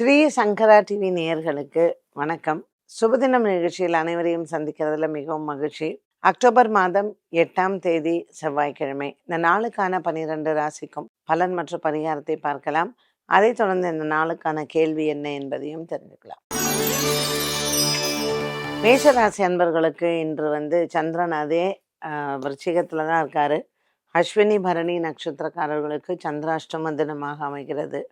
ஸ்ரீ சங்கரா TV நேயர்களுக்கு வணக்கம். சுபதினம் நிகழ்ச்சியில் அனைவரையும் சந்திக்கிறதுல மிகவும் மகிழ்ச்சி. அக்டோபர் மாதம் எட்டாம் தேதி செவ்வாய்க்கிழமை. இந்த நாளுக்கான பனிரெண்டு ராசிக்கும் பலன் மற்றும் பரிகாரத்தை பார்க்கலாம். அதைத் தொடர்ந்து இந்த நாளுக்கான கேள்வி என்ன என்பதையும் தெரிஞ்சுக்கலாம். மேஷராசி அன்பர்களுக்கு இன்று வந்து சந்திரன் அதே விருச்சிகத்தில் தான் இருக்காரு. அஸ்வினி பரணி நட்சத்திரக்காரர்களுக்கு சந்திராஷ்டம தினமாக அமைகிறது.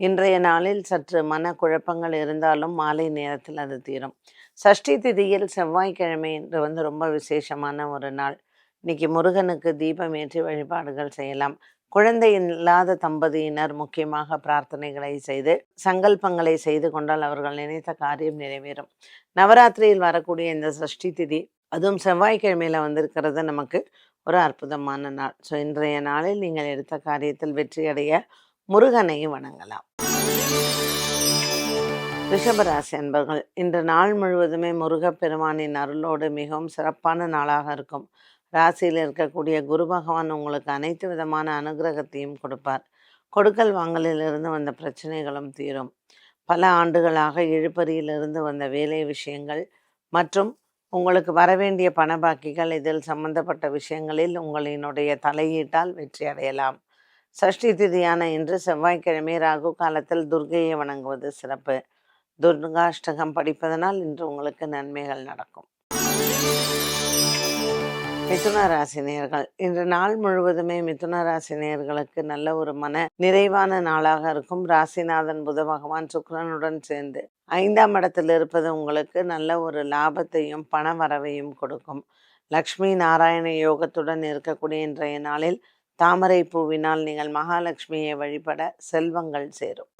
இன்றைய நாளில் சற்று மன குழப்பங்கள் இருந்தாலும் மாலை நேரத்தில் அது தீரும். சஷ்டி திதியில் செவ்வாய்க்கிழமை என்று வந்து ரொம்ப விசேஷமான ஒரு நாள். இன்னைக்கு முருகனுக்கு தீபம் ஏற்றி வழிபாடுகள் செய்யலாம். குழந்தை இல்லாத தம்பதியினர் முக்கியமாக பிரார்த்தனைகளை செய்து சங்கல்பங்களை செய்து கொண்டால் அவர்கள் நினைத்த காரியம் நிறைவேறும். நவராத்திரியில் வரக்கூடிய இந்த சஷ்டி திதி அதுவும் செவ்வாய்க்கிழமையில் வந்திருக்கிறது நமக்கு ஒரு அற்புதமான நாள். ஸோ இன்றைய நாளில் நீங்கள் எடுத்த காரியத்தில் வெற்றியடைய முருகனை வணங்கலாம். ரிஷபராசி அன்பர்கள் இன்று நாள் முழுவதுமே முருகப்பெருமானின் அருளோடு மிகவும் சிறப்பான நாளாக இருக்கும். ராசியில் இருக்கக்கூடிய குரு பகவான் உங்களுக்கு அனைத்து விதமான அனுகிரகத்தையும் கொடுப்பார். கொடுக்கல் வாங்கலிலிருந்து வந்த பிரச்சனைகளும் தீரும். பல ஆண்டுகளாக இழுபறியிலிருந்து வந்த வேலை விஷயங்கள் மற்றும் உங்களுக்கு வரவேண்டிய பண பாக்கிகள் இதில் சம்பந்தப்பட்ட விஷயங்களில் உங்களினுடைய தலையீட்டால் வெற்றி அடையலாம். சஷ்டி திதியான இன்று செவ்வாய்க்கிழமை ராகு காலத்தில் துர்கையை வணங்குவது சிறப்பு. துர்காஷ்டகம் படிப்பதனால் இன்று உங்களுக்கு நன்மைகள் நடக்கும். மிதுன ராசினியர்கள் இன்று நாள் முழுவதுமே மிதுன ராசினியர்களுக்கு நல்ல ஒரு மன நிறைவான நாளாக இருக்கும். ராசிநாதன் புத பகவான் சுக்கரனுடன் சேர்ந்து ஐந்தாம் இடத்தில் இருப்பது உங்களுக்கு நல்ல ஒரு லாபத்தையும் பண வரவையும் கொடுக்கும். லக்ஷ்மி நாராயண யோகத்துடன் இருக்கக்கூடிய இன்றைய நாளில் தாமரை பூவினால் நீங்கள் மகாலட்சுமியை வழிபட செல்வங்கள் சேரும்.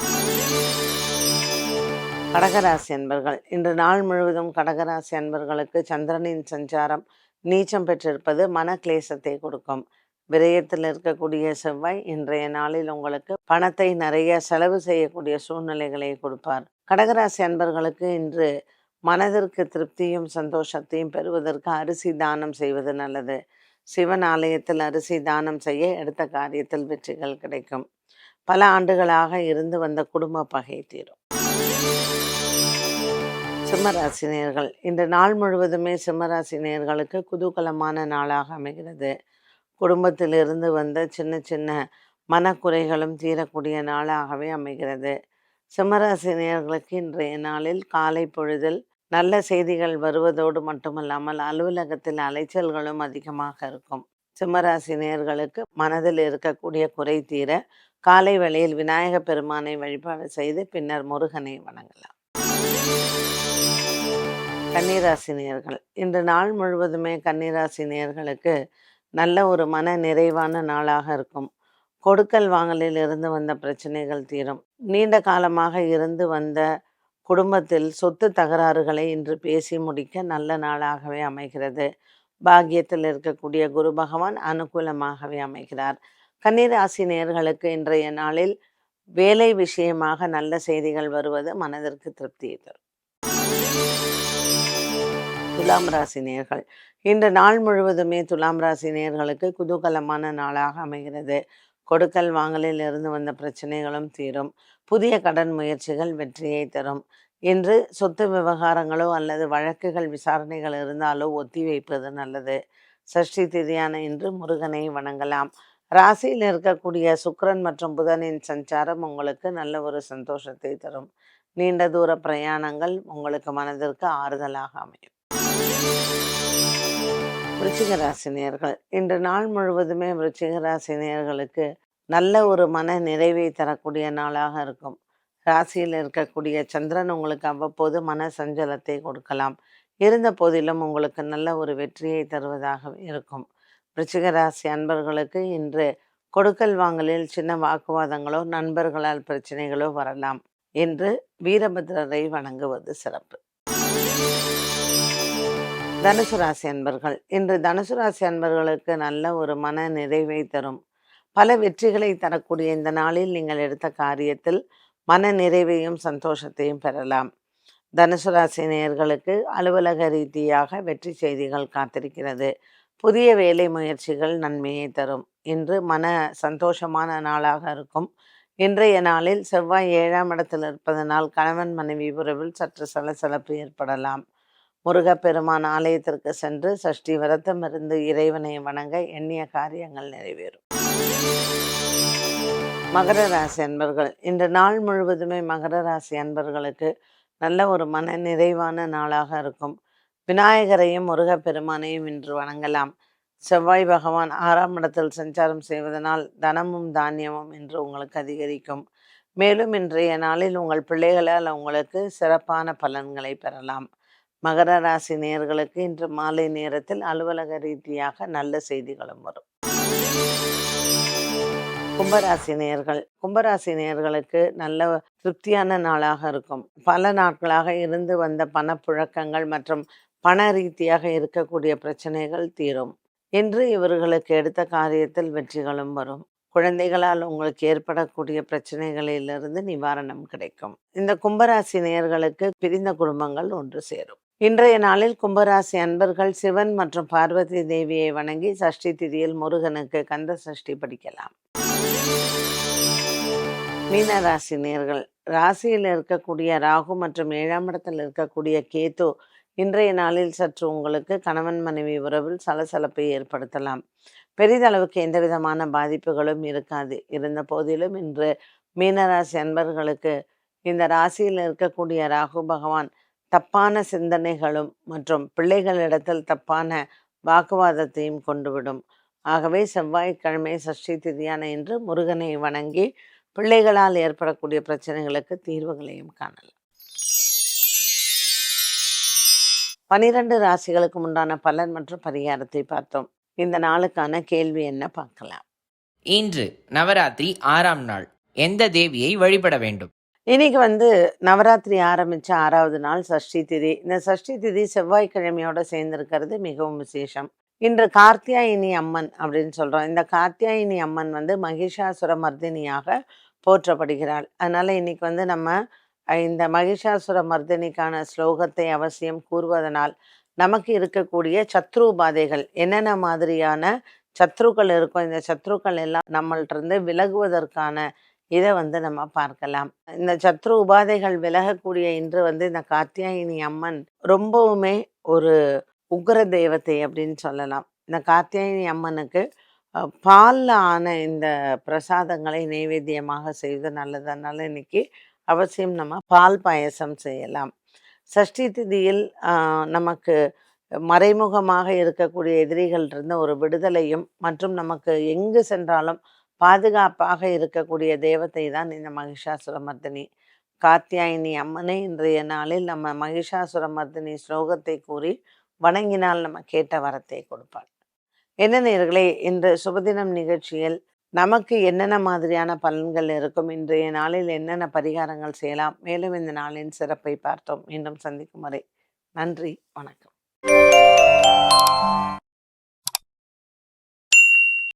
கடகராசி அன்பர்கள் இன்று நாள் முழுவதும் கடகராசி அன்பர்களுக்கு சந்திரனின் சஞ்சாரம் நீச்சம் பெற்றிருப்பது மன கிளேசத்தை கொடுக்கும். விரயத்தில் இருக்கக்கூடிய செவ்வாய் இன்றைய நாளில் உங்களுக்கு பணத்தை நிறைய செலவு செய்யக்கூடிய சூழ்நிலைகளை கொடுப்பார். கடகராசி அன்பர்களுக்கு இன்று மனதிற்கு திருப்தியும் சந்தோஷத்தையும் பெறுவதற்கு அரிசி தானம் செய்வது நல்லது. சிவன் ஆலயத்தில் அரிசி தானம் செய்ய எடுத்த காரியத்தில் வெற்றிகள் கிடைக்கும். பல ஆண்டுகளாக இருந்து வந்த குடும்ப பகை தீரும். சிம்மராசினியர்கள். இன்று நாள் முழுவதுமே சிம்மராசினியர்களுக்கு குதூகலமான நாளாக அமைகிறது. குடும்பத்திலிருந்து வந்த சின்ன சின்ன மனக்குறைகளும் தீரக்கூடிய நாளாகவே அமைகிறது. சிம்மராசினியர்களுக்கு இன்றைய நாளில் காலை பொழுதில் நல்ல செய்திகள் வருவதோடு மட்டுமல்லாமல் அலுவலகத்தில் அலைச்சல்களும் அதிகமாக இருக்கும். சிம்மராசி நேர்களுக்கு மனதில் இருக்கக்கூடிய குறை தீர காலை வேளையில் விநாயக பெருமானை வழிபாடு செய்து பின்னர் முருகனை வணங்கலாம். கன்னிராசி நேர்கள். இன்று நாள் முழுவதுமே கன்னிராசி நேர்களுக்கு நல்ல ஒரு மன நிறைவான நாளாக இருக்கும். கொடுக்கல் வாங்கலில் இருந்து வந்த பிரச்சனைகள் தீரும். நீண்ட காலமாக இருந்து வந்த குடும்பத்தில் சொத்து தகராறுகளை இன்று பேசி முடிக்க நல்ல நாளாகவே அமைகிறது. பாக்கியத்தில் இருக்கக்கூடிய குரு பகவான் அனுகூலமாகவே அமைகிறார். கன்னிராசி நேர்களுக்கு இன்றைய நாளில் வேலை விஷயமாக நல்ல செய்திகள் வருவது மனதிற்கு திருப்தியை தரும் துலாம் ராசி நேர்கள். இன்று நாள் முழுவதுமே துலாம் ராசி நேர்களுக்கு குதூகலமான நாளாக அமைகிறது. கொடுக்கல் வாங்கலில் இருந்து வந்த பிரச்சனைகளும் தீரும். புதிய கடன் முயற்சிகள் வெற்றியை தரும். இன்று சொத்து விவகாரங்களோ அல்லது வழக்குகள் விசாரணைகள் இருந்தாலோ ஒத்தி வைப்பது நல்லது. சஷ்டி திதியான இன்று முருகனை வணங்கலாம். ராசியில் இருக்கக்கூடிய சுக்கரன் மற்றும் புதனின் சஞ்சாரம் உங்களுக்கு நல்ல ஒரு சந்தோஷத்தை தரும். நீண்ட தூர பிரயாணங்கள் உங்களுக்கு மனதிற்கு ஆறுதலாக அமையும். விருச்சிகராசினியர்கள். இன்று நாள் முழுவதுமே விருச்சிகராசினியர்களுக்கு நல்ல ஒரு மன நிறைவை தரக்கூடிய நாளாக இருக்கும். ராசியில் இருக்கக்கூடிய சந்திரன் உங்களுக்கு அவ்வப்போது மன சஞ்சலத்தை கொடுக்கலாம். இருந்த போதிலும் உங்களுக்கு நல்ல ஒரு வெற்றியை தருவதாக இருக்கும். ரிச்சிக ராசி அன்பர்களுக்கு இன்று கொடுக்கல் வாங்கலில் சின்ன வாக்குவாதங்களோ நண்பர்களால் பிரச்சனைகளோ வரலாம். என்று வீரபத்ரரை வணங்குவது சிறப்பு. தனுசு ராசி அன்பர்கள். இன்று தனுசு ராசி அன்பர்களுக்கு நல்ல ஒரு மன நிறைவை தரும். பல வெற்றிகளை தரக்கூடிய இந்த நாளில் நீங்கள் எடுத்த காரியத்தில் மன நிறைவையும் சந்தோஷத்தையும் பெறலாம். தனுசு ராசி நேயர்களுக்கு அலுவலக ரீதியாக வெற்றி செய்திகள் காத்திருக்கிறது. புதிய வேலை முயற்சிகள் நன்மையை தரும். இன்று மன சந்தோஷமான நாளாக இருக்கும். இன்றைய நாளில் செவ்வாய் ஏழாம் இடத்தில் இருப்பதனால் கணவன் மனைவி உறவில் சற்று சலசலப்பு ஏற்படலாம். முருகப்பெருமான் ஆலயத்திற்கு சென்று சஷ்டி விரதம் இருந்து இறைவனை வணங்க எண்ணிய காரியங்கள் நிறைவேறும். மகர ராசி அன்பர்கள் இன்று நாள் முழுவதுமே மகர ராசி அன்பர்களுக்கு நல்ல ஒரு மன நிறைவான நாளாக இருக்கும். விநாயகரையும் முருகப்பெருமானையும் இன்று வணங்கலாம். செவ்வாய் பகவான் ஆறாம் இடத்தில் சஞ்சாரம் செய்வதனால் தனமும் தானியமும் இன்று உங்களுக்கு அதிகரிக்கும். மேலும் இன்றைய நாளில் உங்கள் பிள்ளைகளால் உங்களுக்கு சிறப்பான பலன்களை பெறலாம். மகர ராசி நேர்களுக்கு இன்று மாலை நேரத்தில் அலுவலக ரீதியாக நல்ல செய்திகளும் வரும். கும்பராசி நேர்கள் கும்பராசி நேர்களுக்கு நல்ல திருப்தியான நாளாக இருக்கும். பல நாட்களாக இருந்து வந்த பணப்புழக்கங்கள் மற்றும் பண ரீதியாக இருக்கக்கூடிய பிரச்சனைகள் தீரும். இன்று இவர்களுக்கு எடுத்த காரியத்தில் வெற்றிகளும் வரும். குழந்தைகளால் உங்களுக்கு ஏற்படக்கூடிய பிரச்சனைகளிலிருந்து நிவாரணம் கிடைக்கும். இந்த கும்பராசி நேயர்களுக்கு பிரிந்த குடும்பங்கள் ஒன்று சேரும். இன்றைய நாளில் கும்பராசி அன்பர்கள் சிவன் மற்றும் பார்வதி தேவியை வணங்கி சஷ்டி திதியில் முருகனுக்கு கந்த சஷ்டி படிக்கலாம். மீனராசி நேர்கள் ராசியில் இருக்கக்கூடிய ராகு மற்றும் ஏழாம் இடத்தில் இருக்கக்கூடிய கேத்து இன்றைய நாளில் சற்று உங்களுக்கு கணவன் மனைவி உறவில் சலசலப்பை ஏற்படுத்தலாம். பெரிதளவுக்கு எந்த விதமான பாதிப்புகளும் இருக்காது. இருந்த போதிலும் இன்று மீனராசி அன்பர்களுக்கு இந்த ராசியில் இருக்கக்கூடிய ராகு பகவான் தப்பான சிந்தனைகளும் மற்றும் பிள்ளைகளிடத்தில் தப்பான வாக்குவாதத்தையும் கொண்டுவிடும். ஆகவே செவ்வாய்க்கிழமை சஷ்டி திதியான இன்று முருகனை வணங்கி பிள்ளைகளால் ஏற்படக்கூடிய பிரச்சனைகளுக்கு தீர்வுகளையும் காணலாம். பனிரெண்டு ராசிகளுக்கு உண்டான பலன் மற்றும் பரிகாரத்தை பார்த்தோம். இந்த நாளுக்கான கேள்வி என்ன பார்க்கலாம். இன்று நவராத்திரி ஆறாம் நாள். எந்த தேவியை வழிபட வேண்டும்? இன்னைக்கு வந்து நவராத்திரி ஆரம்பித்த ஆறாவது நாள் சஷ்டி திதி. இந்த சஷ்டி திதி செவ்வாய்க்கிழமையோட சேர்ந்திருக்கிறது மிகவும் விசேஷம். இன்று கார்த்தியாயினி அம்மன் அப்படின்னு சொல்கிறோம் இந்த கார்த்தியாயினி அம்மன் வந்து மகிஷாசுர மர்தினியாக போற்றப்படுகிறாள். அதனால் இன்னைக்கு வந்து நம்ம இந்த மகிஷாசுர மர்தினிக்கான ஸ்லோகத்தை அவசியம் கூறுவதனால் நமக்கு இருக்கக்கூடிய சத்ரு உபாதைகள் என்னென்ன மாதிரியான சத்ருக்கள் இருக்கும் இந்த சத்ருக்கள் எல்லாம் நம்மள்ட்ட இருந்து விலகுவதற்கான இதை வந்து நம்ம பார்க்கலாம். இந்த சத்ரு உபாதைகள் விலகக்கூடிய இன்று வந்து இந்த கார்த்தியாயினி அம்மன் ரொம்பவுமே ஒரு உக்ர தெய்வத்தை அப்படின்னு சொல்லலாம். இந்த கார்த்தியாயினி அம்மனுக்கு பாலில் பால்ல ஆன இந்த பிரசாதங்களை நைவேத்தியமாக செய்வது நல்லது அதனால இன்னைக்கு அவசியம் நம்ம பால் பாயசம் செய்யலாம். சஷ்டி திதியில் நமக்கு மறைமுகமாக இருக்கக்கூடிய எதிரிகள் இருந்த ஒரு விடுதலையும் மற்றும் நமக்கு எங்கு சென்றாலும் பாதுகாப்பாக இருக்கக்கூடிய தெய்வத்தை தான் இந்த மகிஷாசுரமர்தினி காத்தியாயினி அம்மனை இன்றைய நாளில் நம்ம மகிஷாசுரமர்தினி ஸ்லோகத்தை கூறி வணங்கினால் நம்ம கேட்ட வரத்தை கொடுப்பாள். என்ன நேர்களே இன்று சுபதினம் நிகழ்ச்சியில் நமக்கு என்னென்ன மாதிரியான பலன்கள் இருக்கும்? இன்றைய நாளில் என்னென்ன பரிகாரங்கள் செய்யலாம்? மேலும் இந்த நாளின் சிறப்பை பார்த்தோம். மீண்டும் சந்திக்கும் வரை நன்றி வணக்கம்.